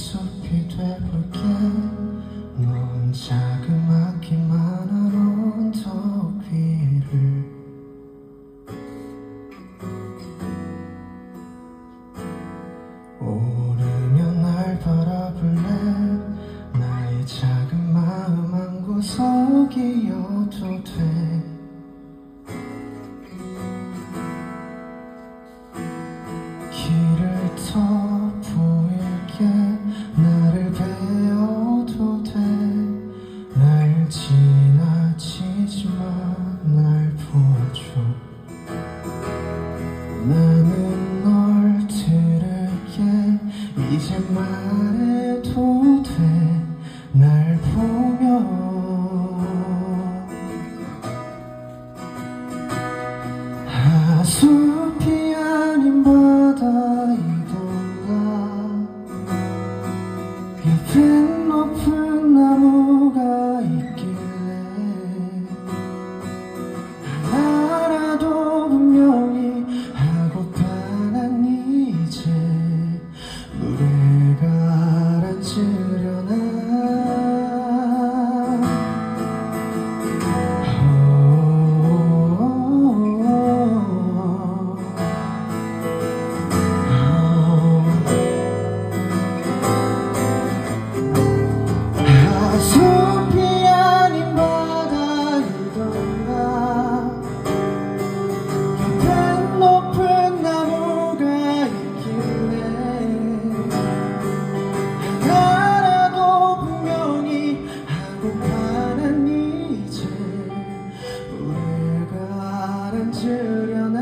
숲이 돼볼게. 넌 자그맣기만 한 언덕 위를. 오르면 날 바라볼래? 나의 작은 마음 한 구석이어도 돼. 이제 말해도 돼 날 보며 하수피 아닌 바다이던가. 깊은 높은 나무 앉으려나?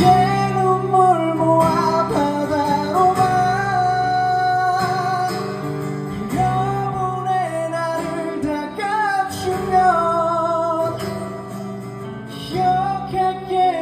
내 눈물 모아 바다로만 여분의 나를 다 감추면 기억할게